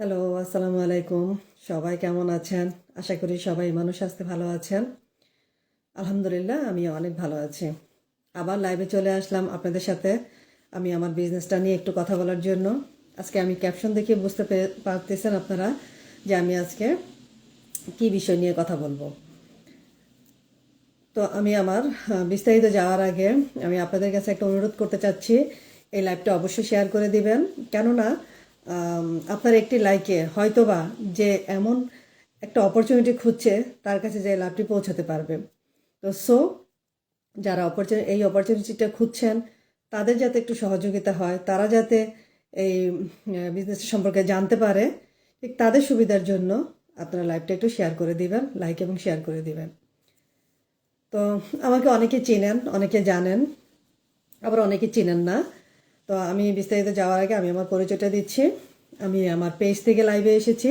Hello আসসালামু আলাইকুম। সবাই কেমন আছেন? আশা করি সবাই মানুষ আসতে ভালো আছেন। আলহামদুলিল্লাহ আমি অনেক ভালো আছি। আবার লাইভে চলে আসলাম আপনাদের সাথে। আমি আমার বিজনেসটা নিয়ে একটু কথা বলার জন্য। আজকে আমি ক্যাপশন দেখে বুঝতে পারতেছেন আপনারা যে আমি আজকে কি বিষয় নিয়ে কথা বলব। তো আমি আমার বিস্তারিত যাওয়ার আগে আমি আপনাদের কাছে একটা অনুরোধ করতে চাচ্ছি। এই লাইভটা অবশ্যই শেয়ার করে দিবেন। কেননা আপনার একটি লাইকে হয়তোবা যে এমন একটা অপরচুনিটি খুঁজছে, তার কাছে যে লাইভটি পৌঁছাতে পারবে। তো সো যারা অপরচুনি এই অপরচুনিটিটা খুঁজছেন, তাদের যাতে একটু সহযোগিতা হয়, তারা যাতে এই বিজনেস সম্পর্কে জানতে পারে, ঠিক তাদের সুবিধার জন্য আপনারা লাইভটা একটু শেয়ার করে দিবেন লাইক এবং শেয়ার করে দিবেন। তো, আমাকে অনেকে চেনেন, অনেকে জানেন, আবার অনেকে চেনেন না। তো আমি বিস্তারিত যাওয়ার আগে আমি আমার পরিচয়টা দিচ্ছি। আমি আমার পেজ থেকে লাইভে এসেছি।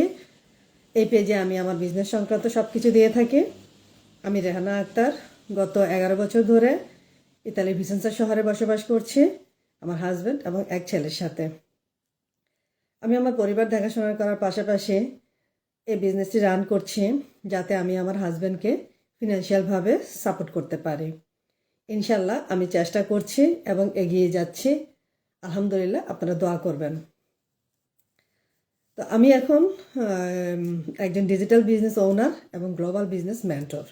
এই পেজে আমি আমার বিজনেস সংক্রান্ত সব কিছু দিয়ে থাকি। আমি রেহানা আক্তার। গত এগারো বছর ধরে ইতালির ভিসেন্সা শহরে বসবাস করছি, আমার হাজব্যান্ড এবং এক ছেলের সাথে। আমি আমার পরিবার দেখাশোনা করার পাশাপাশি এই বিজনেসটি রান করছি, যাতে আমি আমার হাজব্যান্ডকে ফিনান্সিয়ালভাবে সাপোর্ট করতে পারি। ইনশাল্লাহ আমি চেষ্টা করছি এবং এগিয়ে যাচ্ছি। আলহামদুলিল্লাহ, আপনারা দোয়া করবেন। তো আমি এখন একজন ডিজিটাল বিজনেস ওনার এবং গ্লোবাল বিজনেস মেন্টর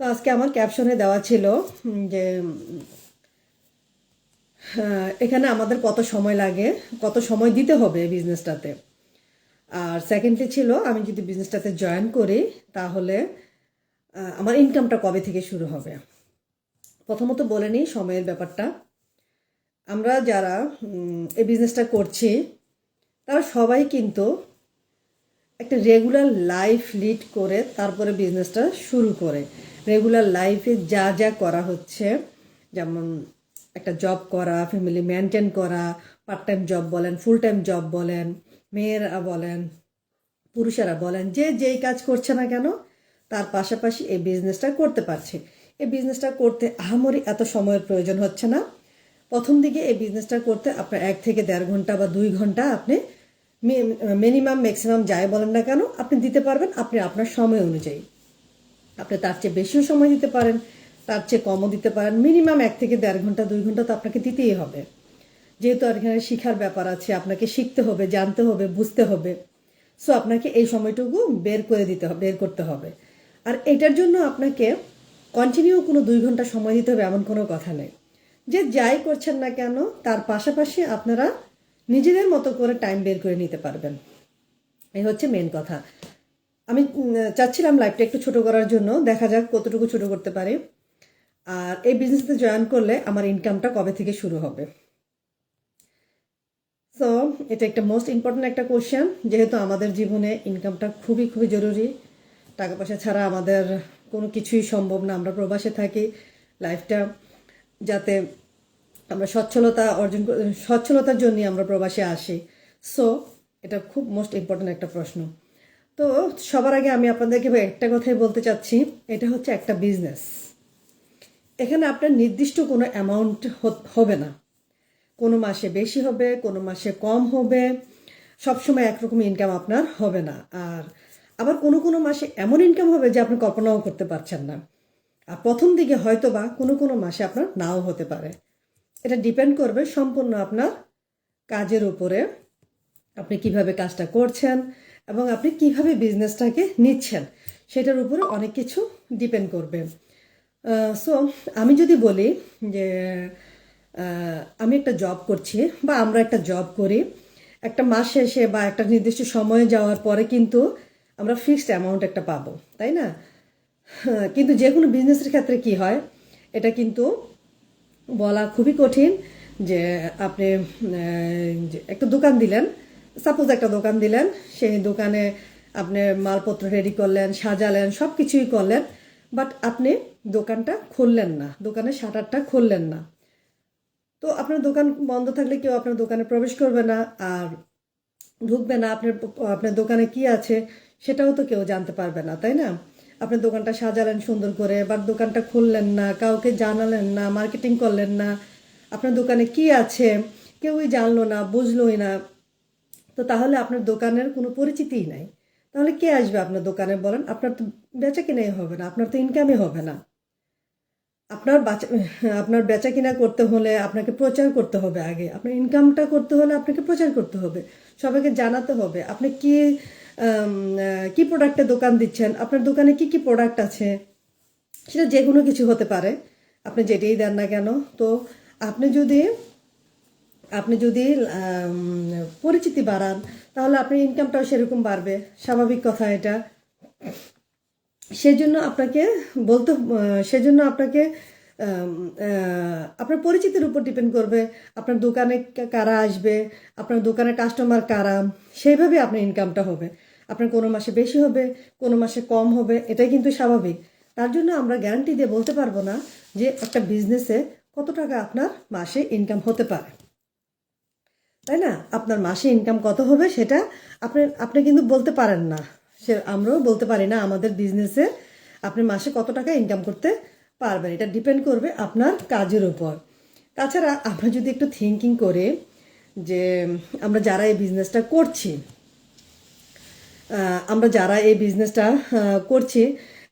তো আজকে আমার ক্যাপশনে দেওয়া ছিল যে এখানে আমাদের কত সময় লাগে, কত সময় দিতে হবে বিজনেসটাতে আর সেকেন্ডলি ছিল, আমি যদি বিজনেসটাতে জয়েন করি, তাহলে আমার ইনকামটা কবে থেকে শুরু হবে? প্রথমত বলে নিই সময়ের ব্যাপারটা। আমরা যারা এই বিজনেসটা করছি, তারা সবাই কিন্তু একটা রেগুলার লাইফ লিড করে তারপরে বিজনেসটা শুরু করে। রেগুলার লাইফে যা যা করা হচ্ছে, যেমন একটা জব করা ফ্যামিলি মেনটেন করা পার্ট টাইম জব বলেন ফুল টাইম জব বলেন, মেয়েরা বলেন, পুরুষেরা বলেন, যে যেই কাজ করছে না কেন, তার পাশাপাশি এই বিজনেসটা করতে পারছে। এই বিজনেসটা করতে আহামরি এত সময়ের প্রয়োজন হচ্ছে না। প্রথম দিকে এই বিজনেসটা করতে আপনার এক থেকে দেড় ঘণ্টা বা দুই ঘণ্টা আপনি মিনিমাম ম্যাক্সিমাম যাই বলেন না কেন, আপনি দিতে পারবেন আপনি আপনার সময় অনুযায়ী। আপনি তার চেয়ে বেশিও সময় দিতে পারেন, তার চেয়ে কমও দিতে পারেন। মিনিমাম এক থেকে দেড় ঘণ্টা, দুই ঘণ্টা তো আপনাকে দিতেই হবে। যেহেতু আর এখানে শিখার ব্যাপার আছে, আপনাকে শিখতে হবে, জানতে হবে, বুঝতে হবে। সো আপনাকে এই সময়টুকু বের করে দিতে হবে, বের করতে হবে। আর এটার জন্য আপনাকে কন্টিনিউ কোনো দুই ঘণ্টা সময় দিতে হবে এমন কোনো কথা নেই। যে যাই করছেন না কেন, তার পাশাপাশি আপনারা নিজেদের মতো করে টাইম বের করে নিতে পারবেন। এই হচ্ছে মেন কথা। আমি চাচ্ছিলাম লাইফটা একটু ছোট করার জন্য, দেখা যাক কতটুকু ছোট করতে পারি। আর এই বিজনেসে জয়েন করলে আমার ইনকামটা কবে থেকে শুরু হবে? সো এটা একটা মোস্ট ইম্পর্ট্যান্ট একটা কোশ্চেন যেহেতু আমাদের জীবনে ইনকামটা খুবই খুবই জরুরি। টাকা পয়সা ছাড়া আমাদের কোনো কিছুই সম্ভব না। আমরা প্রবাসে থাকি লাইফটা যাতে আমরা সচ্ছলতা অর্জন সচ্ছলতার জন্য আমরা প্রবাসে আসি। সো এটা খুব মোস্ট ইম্পর্ট্যান্ট একটা প্রশ্ন। তো, সবার আগে আমি আপনাদেরকে একটা কথাই বলতে চাচ্ছি। এটা হচ্ছে একটা বিজনেস এখানে আপনার নির্দিষ্ট কোনো অ্যামাউন্ট হবে না। কোনো মাসে বেশি হবে, কোনো মাসে কম হবে। সবসময় একরকম ইনকাম আপনার হবে না। আর আবার কোনো কোনো মাসে এমন ইনকাম হবে যে আপনি কল্পনাও করতে পারছেন না। আর প্রথম দিকে হয়তো বা কোনো কোনো মাসে আপনার নাও হতে পারে। এটা ডিপেন্ড করবে সম্পূর্ণ আপনার কাজের উপরে। আপনি কীভাবে কাজটা করছেন এবং আপনি কীভাবে বিজনেসটাকে নিচ্ছেন, সেটার উপরে অনেক কিছু ডিপেন্ড করবে। সো আমি যদি বলি যে আমি একটা জব করছি বা আমরা একটা জব করি, একটা মাস শেষে বা একটা নির্দিষ্ট সময়ে যাওয়ার পরে কিন্তু আমরা ফিক্সড অ্যামাউন্ট একটা পাবো, তাই না? কিন্তু যে কোনো বিজনেসের ক্ষেত্রে কি হয়, এটা কিন্তু বলা খুবই কঠিন যে আপনি একটা দোকান দিলেন সাপোজ একটা দোকান দিলেন, সেই দোকানে আপনি মালপত্র রেডি করলেন, সাজালেন সব কিছুই করলেন বাট আপনি দোকানটা খুললেন না, দোকানের শাটারটা খুললেন না। তো আপনার দোকান বন্ধ থাকলে কেউ আপনার দোকানে প্রবেশ করবে না, আর ঢুকবে না, আপনার আপনার দোকানে কি আছে, সেটাও তো কেউ জানতে পারবে না, তাই না? আপনি দোকানটা সাজালেন সুন্দর করে বাট দোকানটা খুললেন না, কাউকে জানালেন না মার্কেটিং করলেন না, আপনার দোকানে কি আছে, কেউই জানলো না, বুঝলোই না, তো তাহলে আপনার দোকানের কোনো পরিচিতিই নাই। তাহলে কে আসবে আপনার দোকানে বলেন? আপনার তো বেচা কিনাই হবে না, আপনার তো ইনকামই হবে না। আপনার বাচা, আপনার বেচা কিনা করতে হলে আপনাকে প্রচার করতে হবে আগে। আপনার ইনকামটা করতে হলে আপনাকে প্রচার করতে হবে। সবাইকে জানাতে হবে। আপনি কি কি প্রোডাক্টের দোকান দিচ্ছেন? আপনার দোকানে কি কি প্রোডাক্ট আছে? সেটা যে কোনো কিছু হতে পারে। আপনি যেটাই দেন না কেন। তো আপনি যদি আপনি যদি পরিচিতি বাড়ান, তাহলে আপনার ইনকামটাও সেরকম বাড়বে। স্বাভাবিক কথা এটা। সেজন্য আপনাকে বলতে সেজন্য আপনাকে আপনার পরিচিতির উপর ডিপেন্ড করবে। আপনার দোকানে কারা আসবে? আপনার দোকানের কাস্টমার কারা? সেইভাবে আপনার ইনকামটা হবে। আপনার কোনো মাসে বেশি হবে, কোনো মাসে কম হবে, এটাই কিন্তু স্বাভাবিক। তার জন্য আমরা গ্যারান্টি দিয়ে বলতে পারব না যে একটা বিজনেসে কত টাকা আপনার মাসে ইনকাম হতে পারে। তাই না? আপনার মাসে ইনকাম কত হবে সেটা আপনি আপনি কিন্তু বলতে পারেন না। সে আমরাও বলতে পারি না আমাদের বিজনেসে আপনি মাসে কত টাকা ইনকাম করতে পারবেন। এটা ডিপেন্ড করবে আপনার কাজের উপর। তাছাড়া আমরা যদি একটু থিঙ্কিং করে যে আমরা যারা এই বিজনেসটা করছি আমরা যারা এই বিজনেসটা করছি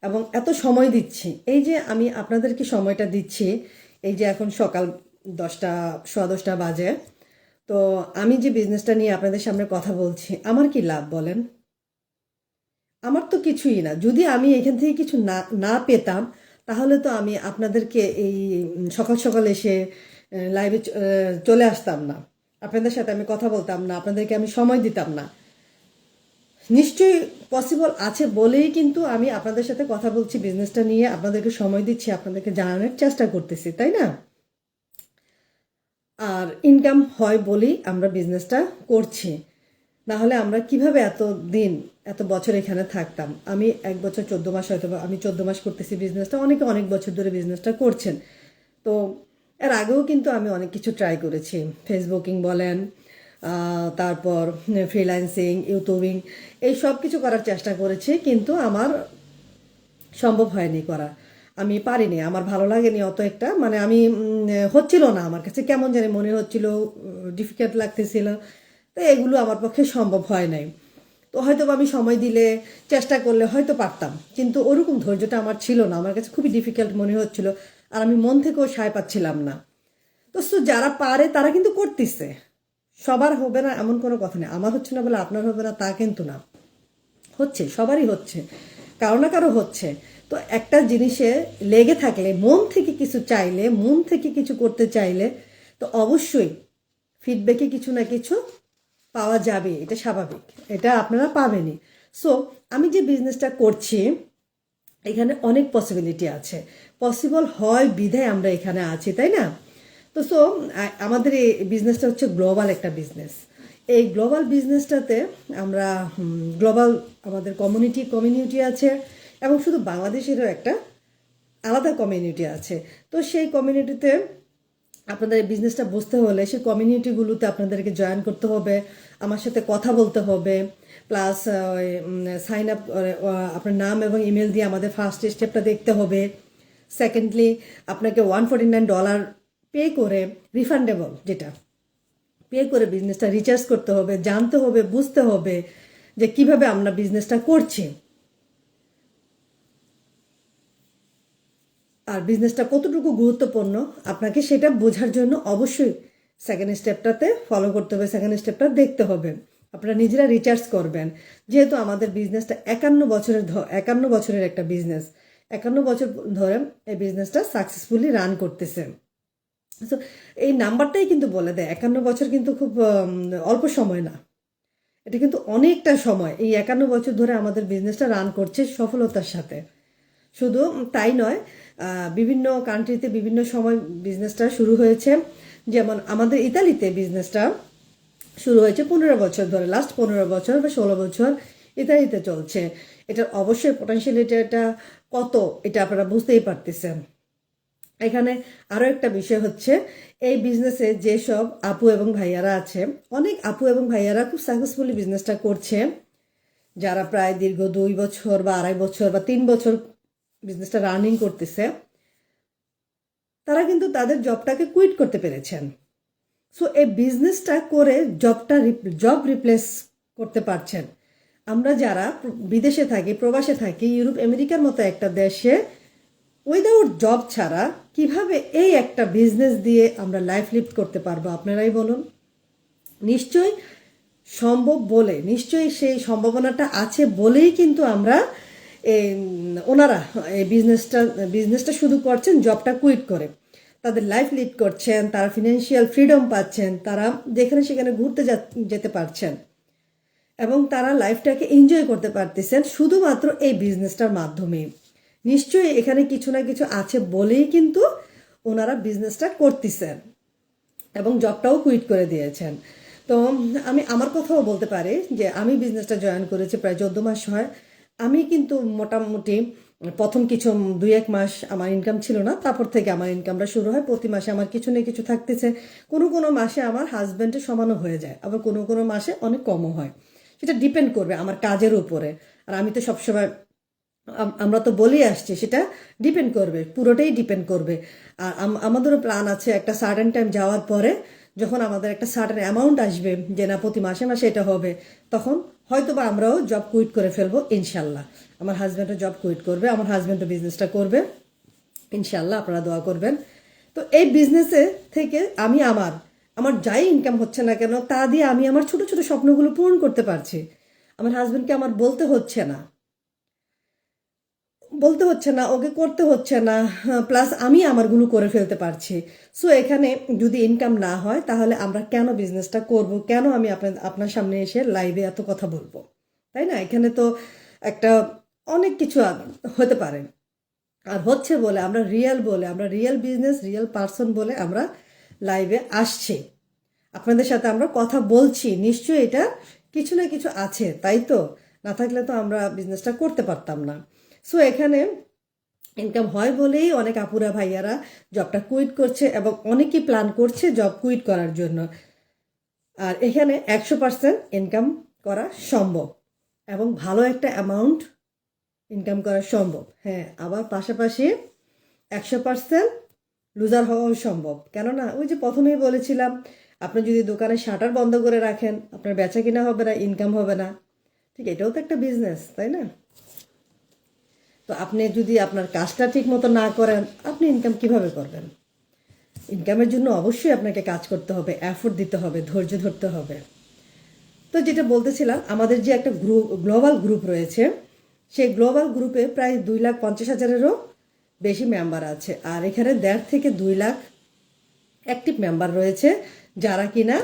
এবং এত সময় দিচ্ছি, এই যে আমি আপনাদেরকে সময়টা দিচ্ছি, এই যে এখন সকাল দশটা, সোয়া দশটা বাজে, তো আমি যে বিজনেসটা নিয়ে আপনাদের সামনে কথা বলছি, আমার কি লাভ বলেন? আমার তো কিছুই না। যদি আমি এখান থেকে কিছু না না পেতাম, তাহলে তো আমি আপনাদেরকে এই সকাল সকাল এসে লাইভে চলে আসতাম না। আপনাদের সাথে আমি কথা বলতাম না, আপনাদেরকে আমি সময় দিতাম না। নিশ্চয়ই পসিবল আছে বলেই কিন্তু আমি আপনাদের সাথে কথা বলছি বিজনেসটা নিয়ে। আপনাদেরকে সময় দিচ্ছি, আপনাদেরকে জানানোর চেষ্টা করতেছি, তাই না? আর ইনকাম হয় বলেই আমরা বিজনেসটা করছি। না হলে আমরা কীভাবে এত দিন এত বছর এখানে থাকতাম? আমি এক বছর চোদ্দ মাস হয়তো আমি চোদ্দ মাস করতেছি বিজনেসটা অনেকে অনেক বছর ধরে বিজনেসটা করছেন। তো এর আগেও কিন্তু আমি অনেক কিছু ট্রাই করেছি। ফেসবুকিং বলেন তারপর ফ্রিল্যান্সিং ইউটিউবিং এই সব কিছু করার চেষ্টা করেছি, কিন্তু আমার সম্ভব হয়নি করা। আমি পারিনি, আমার ভালো লাগেনি অত একটা। মানে আমি হচ্ছিল না আমার কাছে, কেমন জানি মনে হচ্ছিল ডিফিকাল্ট লাগতেছিল। তো এগুলো আমার পক্ষে সম্ভব হয় নাই। তো হয়তো আমি সময় দিলে, চেষ্টা করলে হয়তো পারতাম, কিন্তু ওরকম ধৈর্যটা আমার ছিল না। আমার কাছে খুবই ডিফিকাল্ট মনে হচ্ছিল, আর আমি মন থেকেও সায় পাচ্ছিলাম না। তো যারা পারে, তারা কিন্তু করতেছে। সবার হবে না এমন কোনো কথা নেই। আমার হচ্ছে না বলে আপনার হবে না তা কিন্তু না। হচ্ছে, সবারই হচ্ছে। কারও না কারও হচ্ছে। তো একটা জিনিসে লেগে থাকলে, মন থেকে কিছু চাইলে, মন থেকে কিছু করতে চাইলে, তো অবশ্যই ফিডব্যাকে কিছু না কিছু পাওয়া যাবে। এটা স্বাভাবিক। এটা আপনারা পাবেনই। সো আমি যে বিজনেসটা করছি, এখানে অনেক পসিবিলিটি আছে। পসিবল হয়, বিধায় আমরা এখানে আছি, তাই না? তো সো আমাদের এই বিজনেসটা হচ্ছে গ্লোবাল একটা বিজনেস এই গ্লোবাল বিজনেসটাতে আমরা গ্লোবাল আমাদের কমিউনিটি কমিউনিটি আছে এবং শুধু বাংলাদেশেরও একটা আলাদা কমিউনিটি আছে। তো সেই কমিউনিটিতে আপনাদের বিজনেসটা বুঝতে হলে সেই কমিউনিটিগুলোতে আপনাদেরকে জয়েন করতে হবে, আমার সাথে কথা বলতে হবে প্লাস ওই সাইন আপ আপনার নাম এবং ইমেল দিয়ে আমাদের ফার্স্ট স্টেপটা দেখতে হবে। সেকেন্ডলি আপনাকে one forty nine dollar pay করে রিফান্ডেবল যেটা। পে করে বিজনেসটা রিচার্জ করতে হবে, জানতে হবে, বুঝতে হবে যে কীভাবে আমরা বিজনেসটা করছি। আর বিজনেসটা কতটুকু গুরুত্বপূর্ণ আপনাকে সেটা বোঝার জন্য অবশ্যই সেকেন্ড স্টেপটাতে ফলো করতে হবে সেকেন্ড স্টেপটা দেখতে হবে। আপনারা নিজেরা রিচার্জ করবেন। যেহেতু আমাদের বিজনেসটা একান্ন বছরের একান্ন বছরের একটা বিজনেস একান্ন বছর ধরে এই বিজনেসটা সাকসেসফুলি রান করতেছে। তো এই নাম্বারটাই কিন্তু বলে দেয়, একান্ন বছর কিন্তু খুব অল্প সময় না। এটা কিন্তু অনেকটা সময়, এই একান্ন বছর ধরে আমাদের বিজনেসটা রান করছে সফলতার সাথে। শুধু তাই নয় বিভিন্ন কান্ট্রিতে বিভিন্ন সময় বিজনেসটা শুরু হয়েছে। যেমন আমাদের ইতালিতে বিজনেসটা শুরু হয়েছে পনেরো বছর ধরে লাস্ট পনেরো বছর বা ষোলো বছর ইতালিতে চলছে। এটার অবশ্যই পোটেনশিয়ালিটিটা কত, এটা আপনারা বুঝতেই পারতেছেন। এখানে আরও একটা বিষয় হচ্ছে, এই বিজনেসে যেসব আপু এবং ভাইয়ারা আছে, অনেক আপু এবং ভাইয়ারা খুব সাকসেসফুলি বিজনেসটা করছে। যারা প্রায় দীর্ঘ দুই বছর বা আড়াই বছর বা তিন বছর বিজনেসটা রানিং করতেছে, তারা কিন্তু তাদের জবটাকে কুইট করতে পেরেছেন। সো এই বিজনেসটা করে জবটা জব রিপ্লেস করতে পারছেন। আমরা যারা বিদেশে থাকি, প্রবাসে থাকি, ইউরোপ, আমেরিকার মতো একটা দেশে উইদাউট জব ছাড়া কীভাবে এই একটা বিজনেস দিয়ে আমরা লাইফ লিড করতে পারব? আপনারাই বলুন। নিশ্চয়ই সম্ভব বলে, নিশ্চয়ই সেই সম্ভাবনাটা আছে বলেই কিন্তু আমরা ওনারা এই বিজনেসটা বিজনেসটা শুধু করছেন জবটা কুইট করে। তাদের লাইফ লিড করছেন, তারা ফিনান্সিয়াল ফ্রিডম পাচ্ছেন, তারা যেখানে সেখানে ঘুরতে যেতে পারছেন। এবং তারা লাইফটাকে এনজয় করতে পারতেছেন শুধুমাত্র এই বিজনেসটার মাধ্যমে নিশ্চয়ই এখানে কিছু না কিছু আছে বলেই কিন্তু ওনারা বিজনেসটা করতেছেন এবং জবটাও কুইট করে দিয়েছেন। তো আমি, আমার কথাও বলতে পারি যে আমি বিজনেসটা জয়েন করেছি প্রায় চোদ্দ মাস হয়। আমি কিন্তু মোটামুটি প্রথম কিছু দুই এক মাস আমার ইনকাম ছিল না, তারপর থেকে আমার ইনকামটা শুরু হয়। প্রতি মাসে আমার কিছু না কিছু থাকতেছে। কোনো কোনো মাসে আমার হাজব্যান্ডের সমানও হয়ে যায়, আবার কোনো কোনো মাসে অনেক কমও হয়। সেটা ডিপেন্ড করবে আমার কাজের উপরে। আর আমি তো সবসময় আমরা তো বলেই আসছি, সেটা ডিপেন্ড করবে, পুরোটাই ডিপেন্ড করবে। আর আম- আমাদেরও প্ল্যান আছে একটা সার্টেন টাইম যাওয়ার পরে যখন আমাদের একটা সার্টেন অ্যামাউন্ট আসবে যে না প্রতি মাসে মাসে এটা হবে, তখন হয়তো বা আমরাও জব কুইট করে ফেলব, ইনশাল্লাহ। আমার হাজব্যান্ডও জব কুইট করবে, আমার হাজব্যান্ডও বিজনেসটা করবে, ইনশাল্লাহ আপনারা দোয়া করবেন। তো এই বিজনেসে থেকে আমি আমার আমার যাই ইনকাম হচ্ছে না কেন, তা দিয়ে আমি আমার ছোট ছোট স্বপ্নগুলো পূরণ করতে পারছি। আমার হাজব্যান্ডকে আমার বলতে হচ্ছে না। বলতে হচ্ছে না, ওকে করতে হচ্ছে না প্লাস আমি আমারগুলো করে ফেলতে পারছি। সো এখানে যদি ইনকাম না হয়, তাহলে আমরা কেন বিজনেসটা করব? কেন আমি আপনার আপনার সামনে এসে লাইভে এত কথা বলব? তাই না? এখানে তো একটা অনেক কিছু হতে পারে। আর হচ্ছে বলে আমরা রিয়েল বলে, আমরা রিয়েল বিজনেস রিয়েল পার্সন বলে আমরা লাইভে আসছি। আপনাদের সাথে আমরা কথা বলছি, নিশ্চয়ই এটা কিছু না কিছু আছে, তাই তো? না থাকলে তো আমরা বিজনেসটা করতে পারতাম না। সো এখানে ইনকাম হয় বলেই অনেক আপুরা, ভাইয়ারা জবটা কুইট করছে এবং অনেকেই প্ল্যান করছে জব কুইট করার জন্য। আর এখানে একশো পার্সেন্ট ইনকাম করা সম্ভব এবং ভালো একটা অ্যামাউন্ট ইনকাম করা সম্ভব। হ্যাঁ আবার পাশাপাশি একশো পার্সেন্ট লুজার হওয়াও সম্ভব। কেননা ওই যে প্রথমেই বলেছিলাম, আপনি যদি দোকানে শাটার বন্ধ করে রাখেন, আপনার বেচা কিনা হবে না ইনকাম হবে না। ঠিক, এটাও তো একটা বিজনেস তাই না? তো আপনি যদি আপনার কাজটা ঠিক মতো না করেন, আপনি ইনকাম কীভাবে করবেন? ইনকামের জন্য অবশ্যই আপনাকে কাজ করতে হবে এফোর্ট দিতে হবে, ধৈর্য ধরতে হবে। তো যেটা বলতেছিলাম, আমাদের যে একটা গ্রুপ গ্লোবাল গ্রুপ রয়েছে, সেই গ্লোবাল গ্রুপে প্রায় দুই লাখ পঞ্চাশ হাজারেরও বেশি মেম্বার আছে। আর এখানে দেড় থেকে দুই লাখ অ্যাক্টিভ মেম্বার রয়েছে, যারা কিনা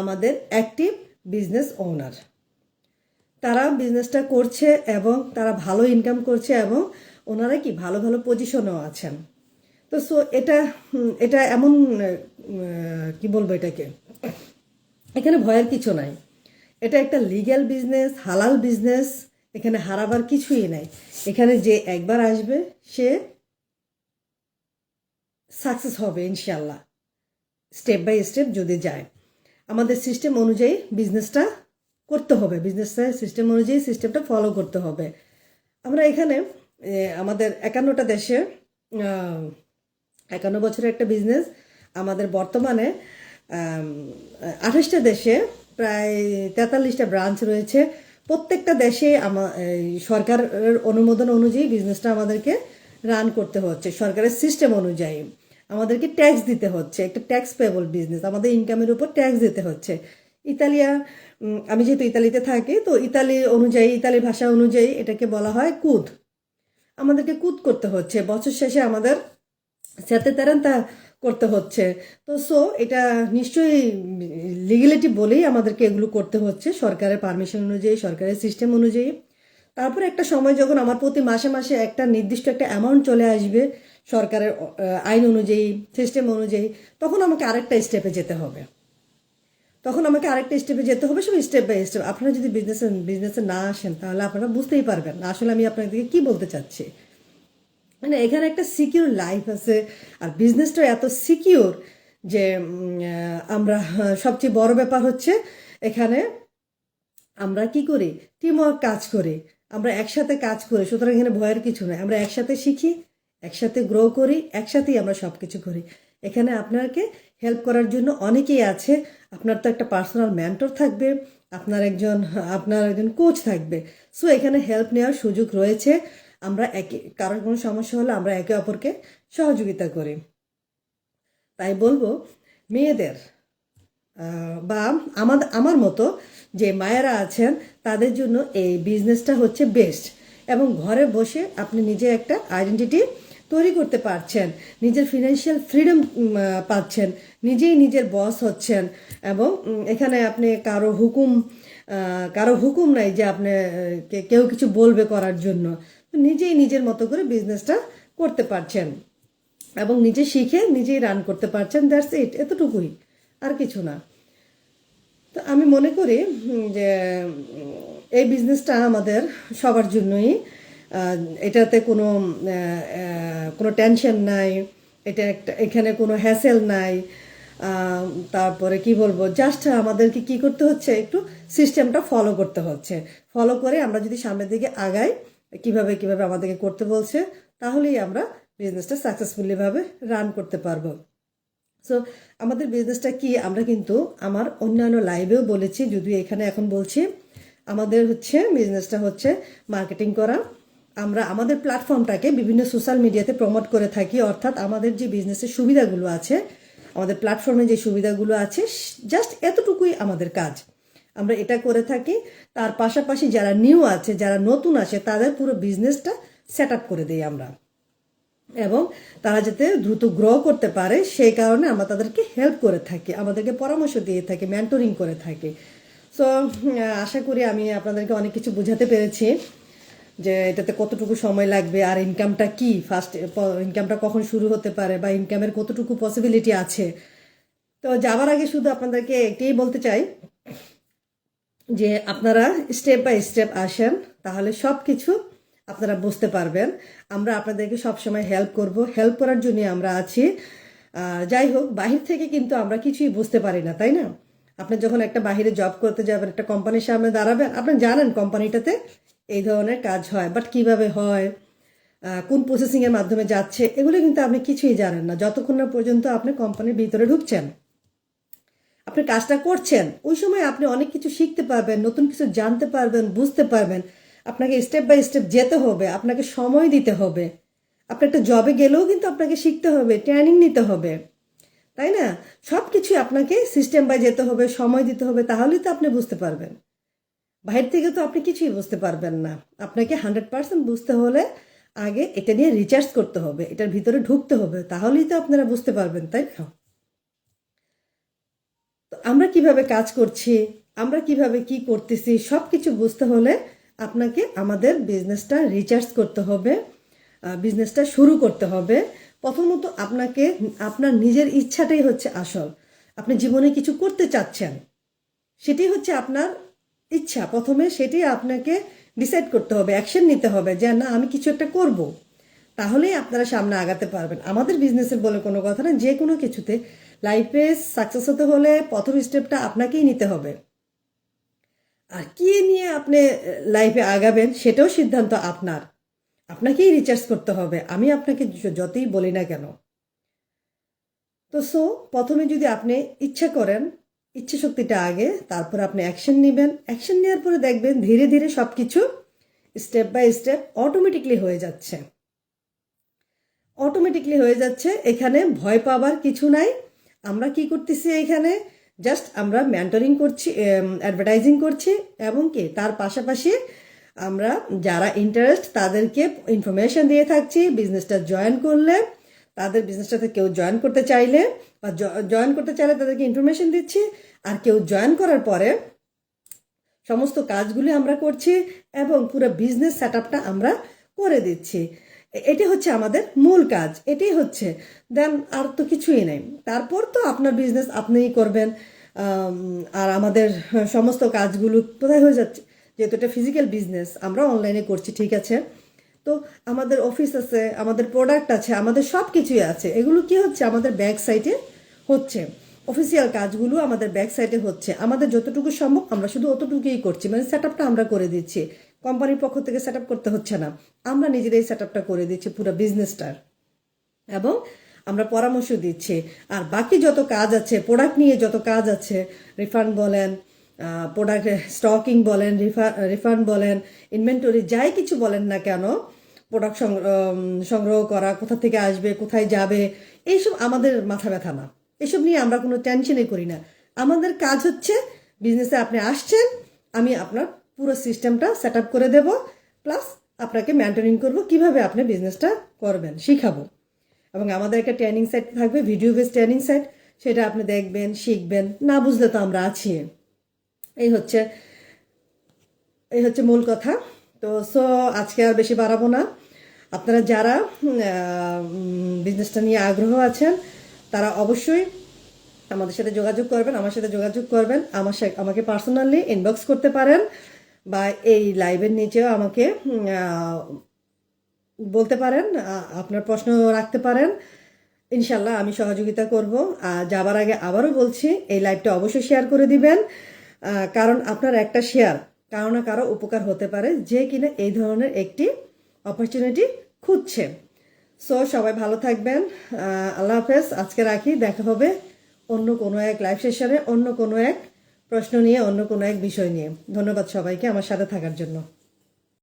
আমাদের অ্যাক্টিভ বিজনেস ওনার তারা বিজনেসটা করছে এবং তারা ভালো ইনকাম করছে এবং ওনারা কি ভালো ভালো পজিশনেও আছেন। তো সো এটা এটা এমন কি বলব এটাকে? এখানে ভয়ের কিছু নাই। এটা একটা লিগ্যাল বিজনেস হালাল বিজনেস এখানে হারাবার কিছুই নাই। এখানে যে একবার আসবে, সে সাকসেস হবে ইনশাল্লাহ স্টেপ বাই স্টেপ যদি যায়। আমাদের সিস্টেম অনুযায়ী বিজনেসটা করতে হবে বিজনেসটা সিস্টেম অনুযায়ী সিস্টেমটা ফলো করতে হবে। আমরা এখানে আমাদের একান্নটা দেশে একান্ন বছরের একটা বিজনেস আমাদের বর্তমানে আঠাশটা দেশে প্রায় তেতাল্লিশটা ব্রাঞ্চ রয়েছে। প্রত্যেকটা দেশে সরকারের অনুমোদন অনুযায়ী বিজনেসটা আমাদেরকে রান করতে হচ্ছে, সরকারের সিস্টেম অনুযায়ী। আমাদেরকে ট্যাক্স দিতে হচ্ছে, একটা ট্যাক্স পেবল বিজনেস আমাদের ইনকামের উপর ট্যাক্স দিতে হচ্ছে। ইতালিয়া আমি যেহেতু ইতালিতে থাকি, তো ইতালি অনুযায়ী ইতালি ভাষা অনুযায়ী এটাকে বলা হয় কুদ। আমাদেরকে কুদ করতে হচ্ছে। বছর শেষে আমাদের সাথে তারেন তা করতে হচ্ছে। তো সো এটা নিশ্চয়ই লিগেলিটি বলেই আমাদেরকে এগুলো করতে হচ্ছে সরকারের পারমিশন অনুযায়ী, সরকারের সিস্টেম অনুযায়ী। তারপরে একটা সময় যখন আমার প্রতি মাসে মাসে একটা নির্দিষ্ট একটা অ্যামাউন্ট চলে আসবে সরকারের আইন অনুযায়ী সিস্টেম অনুযায়ী, তখন আমাকে আরেকটা স্টেপে যেতে হবে। তখন আমাকে আরেকটা স্টেপে যেতে হবে সব স্টেপ বাই স্টেপ আপনারা যদি বিজনেসে বিজনেসে না আসেন, তাহলে আপনারা বুঝতেই পারবেন না আসলে আমি আপনাদেরকে কি বলতে চাচ্ছি। মানে এখানে একটা সিকিউর লাইফ আছে, আর বিজনেসটা এত সিকিউর যে আমরা সবচেয়ে বড় ব্যাপার হচ্ছে এখানে আমরা কি করি? টিম ওয়ার্ক কাজ করি। আমরা একসাথে কাজ করি, সুতরাং এখানে ভয়ের কিছু নয় আমরা একসাথে শিখি, একসাথে গ্রো করি, একসাথেই আমরা সব কিছু করি। এখানে আপনাকে হেল্প করার জন্য অনেকেই আছে। আপনার তো একটা পার্সোনাল মেন্টর থাকবে, আপনার একজন আপনার একজন কোচ থাকবে। সো এখানে হেল্প নেওয়ার সুযোগ রয়েছে। আমরা একে, কারোর কোনো সমস্যা হলে আমরা একে অপরকে সহযোগিতা করি। তাই বলব, মেয়েদের বা আমাদের আমার মতো যে মায়েরা আছেন, তাদের জন্য এই বিজনেসটা হচ্ছে বেস্ট এবং ঘরে বসে আপনি নিজে একটা আইডেন্টিটি তৈরি করতে পারছেন। নিজের ফিনান্সিয়াল ফ্রিডম পাচ্ছেন। নিজেই নিজের বস হচ্ছেন এবং এখানে আপনি কারও হুকুম কারও হুকুম নাই যে আপনি কেউ কিছু বলবে করার জন্য। নিজেই নিজের মতো করে বিজনেসটা করতে পারছেন এবং নিজে শিখে নিজেই রান করতে পারছেন। দ্যাটস ইট এতটুকুই, আর কিছু না। তো আমি মনে করি যে এই বিজনেসটা আমাদের সবার জন্যই এটাতে কোনো কোনো টেনশন নাই, এটা একটা, এখানে কোনো হ্যাসেল নাই তারপরে কি বলব জাস্ট আমাদেরকে কি করতে হচ্ছে, একটু সিস্টেমটা ফলো করতে হচ্ছে। ফলো করে আমরা যদি সামনের দিকে আগাই, কীভাবে কীভাবে আমাদেরকে করতে বলছে, তাহলেই আমরা বিজনেসটা সাকসেসফুলিভাবে রান করতে পারব। সো আমাদের বিজনেসটা কি, আমরা কিন্তু আমার অন্যান্য লাইভেও বলেছি, যদিও এখানে এখন বলছি, আমাদের হচ্ছে বিজনেসটা হচ্ছে মার্কেটিং করা। আমরা আমাদের প্ল্যাটফর্মটাকে বিভিন্ন সোশ্যাল মিডিয়াতে প্রমোট করে থাকি, অর্থাৎ আমাদের যে বিজনেসের সুবিধাগুলো আছে, আমাদের প্ল্যাটফর্মে যে সুবিধাগুলো আছে জাস্ট এতটুকুই আমাদের কাজ। আমরা এটা করে থাকি। তার পাশাপাশি যারা নিউ আছে, যারা নতুন আছে, তাদের পুরো বিজনেসটা সেট আপ করে দিই আমরা। এবং তারা যাতে দ্রুত গ্রো করতে পারে, সেই কারণে আমরা তাদেরকে হেল্প করে থাকি, আমাদেরকে পরামর্শ দিয়ে থাকি মেন্টরিং করে থাকি। সো আশা করি আমি আপনাদেরকে অনেক কিছু বোঝাতে পেরেছি। যে এটাতে কতটুকু সময় লাগবে আর ইনকামটা কি? ফার্স্ট ইনকামটা কখন শুরু হতে পারে বা ইনকামের কতটুকু পসিবিলিটি আছে? তো যাওয়ার আগে শুধু আপনাদেরকে একটাই বলতে চাই যে আপনারা স্টেপ বাই স্টেপ আসেন, তাহলে সব কিছু আপনারা বুঝতে পারবেন। আমরা আপনাদেরকে সবসময় হেল্প করব। হেল্প করার জন্য আমরা আছি। আর যাই হোক, বাহির থেকে কিন্তু আমরা কিছুই বুঝতে পারি না, তাই না? আপনি যখন একটা বাহিরে জব করতে যাবেন, একটা কোম্পানির সামনে দাঁড়াবেন, আপনি জানেন কোম্পানিটাতে এই ধরনের কাজ হয় বাট কীভাবে হয় কোন প্রসেসিংয়ের মাধ্যমে যাচ্ছে, এগুলো কিন্তু আপনি কিছুই জানেন না। যতক্ষণ না পর্যন্ত আপনি কোম্পানির ভিতরে ঢুকছেন, আপনি কাজটা করছেন, ওই সময় আপনি অনেক কিছু শিখতে পারবেন, নতুন কিছু জানতে পারবেন, বুঝতে পারবেন। আপনাকে স্টেপ বাই স্টেপ যেতে হবে, আপনাকে সময় দিতে হবে। আপনি একটা জবে গেলেও কিন্তু আপনাকে শিখতে হবে ট্রেনিং নিতে হবে, তাই না? সব কিছু আপনাকে সিস্টেম বাই যেতে হবে, সময় দিতে হবে, তাহলেই তো আপনি বুঝতে পারবেন। বাইরে থেকে তো আপনি কিছুই বুঝতে পারবেন না। আপনাকে হান্ড্রেড পার্সেন্ট বুঝতে হলে আগে এটা নিয়ে রিচার্জ করতে হবে, এটার ভিতরে ঢুকতে হবে, তাহলেই তো আপনারা বুঝতে পারবেন, তাই না? তো আমরা কীভাবে কাজ করছি, আমরা কীভাবে কি করতেছি সব কিছু বুঝতে হলে আপনাকে আমাদের বিজনেসটা রিচার্জ করতে হবে বিজনেসটা শুরু করতে হবে। প্রথমত আপনাকে, আপনার নিজের ইচ্ছাটাই হচ্ছে আসল। আপনি জীবনে কিছু করতে চাচ্ছেন সেটি হচ্ছে আপনার ইচ্ছা, প্রথমে সেটি আপনাকে ডিসাইড করতে হবে অ্যাকশন নিতে হবে যে, না, আমি কিছু একটা করব। তাহলেই আপনারা সামনে আগাতে পারবেন। আমাদের বিজনেসের বলে কোনো কথা না, যে কোনো কিছুতে লাইফে সাকসেস হতে হলে প্রথম স্টেপটা আপনাকেই নিতে হবে। আর কি নিয়ে আপনি লাইফে আগাবেন সেটাও সিদ্ধান্ত আপনার। আপনাকেই রিচার্জ করতে হবে, আমি আপনাকে যতই বলি না কেন। তো সো প্রথমে যদি আপনি ইচ্ছা করেন ইচ্ছে শক্তিটা আগে, তারপর আপনি অ্যাকশন নেবেন। অ্যাকশন নেওয়ার পরে দেখবেন ধীরে ধীরে সব কিছু স্টেপ বাই স্টেপ অটোমেটিকলি হয়ে যাচ্ছে। অটোমেটিকলি হয়ে যাচ্ছে, এখানে ভয় পাবার কিছু নাই। আমরা কি করতেছি এখানে? জাস্ট আমরা মেন্টরিং করছি অ্যাডভার্টাইজিং করছি এবং কি, তার পাশাপাশি আমরা যারা ইন্টারেস্ট তাদেরকে ইনফরমেশন দিয়ে থাকছি বিজনেসটা জয়েন করলে, তাদের বিজনেসটাতে কেউ জয়েন করতে চাইলে বা জয়েন করতে চাইলে তাদেরকে ইনফরমেশন দিচ্ছি। আর কেউ জয়েন করার পরে সমস্ত কাজগুলি আমরা করছি এবং পুরো বিজনেস সেট আমরা করে দিচ্ছি। এটি হচ্ছে আমাদের মূল কাজ। এটাই হচ্ছে। দেন আর তো কিছুই নেই। তারপর তো আপনার বিজনেস আপনিই করবেন। আর আমাদের সমস্ত কাজগুলো কোথায় হয়ে যাচ্ছে? যেহেতু এটা ফিজিক্যাল বিজনেস আমরা অনলাইনে করছি, ঠিক আছে? তো আমাদের অফিস আছে, আমাদের প্রোডাক্ট আছে, আমাদের সব কিছুই আছে। এগুলো কি হচ্ছে? আমাদের ব্যাক সাইডে হচ্ছে। অফিসিয়াল কাজগুলো আমাদের ব্যাক সাইডে হচ্ছে। আমাদের যতটুকু সম্ভব আমরা শুধু অতটুকুই করছি। মানে সেট আমরা করে দিচ্ছি। কোম্পানির পক্ষ থেকে সেট করতে হচ্ছে না। আমরা নিজেরাই সেট করে দিচ্ছি পুরো বিজনেসটার এবং আমরা পরামর্শ দিচ্ছি। আর বাকি যত কাজ আছে প্রোডাক্ট নিয়ে যত কাজ আছে রিফান্ড বলেন প্রোডাক্ট স্টকিং বলেন রিফান্ড বলেন ইনভেন্টরি যাই কিছু বলেন না কেন প্রোডাক্ট সংগ্রহ করা, কোথা থেকে আসবে, কোথায় যাবে, এইসব আমাদের মাথা ব্যথা না। এসব নিয়ে আমরা কোনো টেনশনই করি না। আমাদের কাজ হচ্ছে বিজনেসে আপনি আসছেন, আমি আপনার পুরো সিস্টেমটা সেট আপ করে দেব প্লাস আপনাকে মেনটেনিং করব কীভাবে আপনি বিজনেসটা করবেন, শিখাবো। এবং আমাদের একটা ট্রেনিং সাইট থাকবে ভিডিও বেস ট্রেনিং সাইট সেটা আপনি দেখবেন, শিখবেন, না বুঝলে তো আমরা আছি। এই হচ্ছে এই হচ্ছে মূল কথা। তো সো আজকে আর বেশি বাড়াবো না। আপনারা যারা বিজনেসটা নিয়ে আগ্রহ আছেন তারা অবশ্যই আমাদের সাথে যোগাযোগ করবেন, আমার সাথে যোগাযোগ করবেন, আমার আমাকে পার্সোনালি ইনবক্স করতে পারেন বা এই লাইভের নিচেও আমাকে বলতে পারেন আপনার প্রশ্ন রাখতে পারেন। ইনশাল্লাহ আমি সহযোগিতা করব। যাবার আগে আবারও বলছি, এই লাইভটা অবশ্যই শেয়ার করে দিবেন। কারণ আপনার একটা শেয়ার কারও না কারও উপকার হতে পারে, যে কিনা এই ধরনের একটি অপরচুনিটি খুঁজছে। সো সবাই ভালো থাকবেন। আল্লাহ হাফেজ, আজকে রাখি। দেখা হবে অন্য কোনো এক লাইভ সেশনে অন্য কোনো এক প্রশ্ন নিয়ে, অন্য কোনো এক বিষয় নিয়ে। ধন্যবাদ সবাইকে আমার সাথে থাকার জন্য।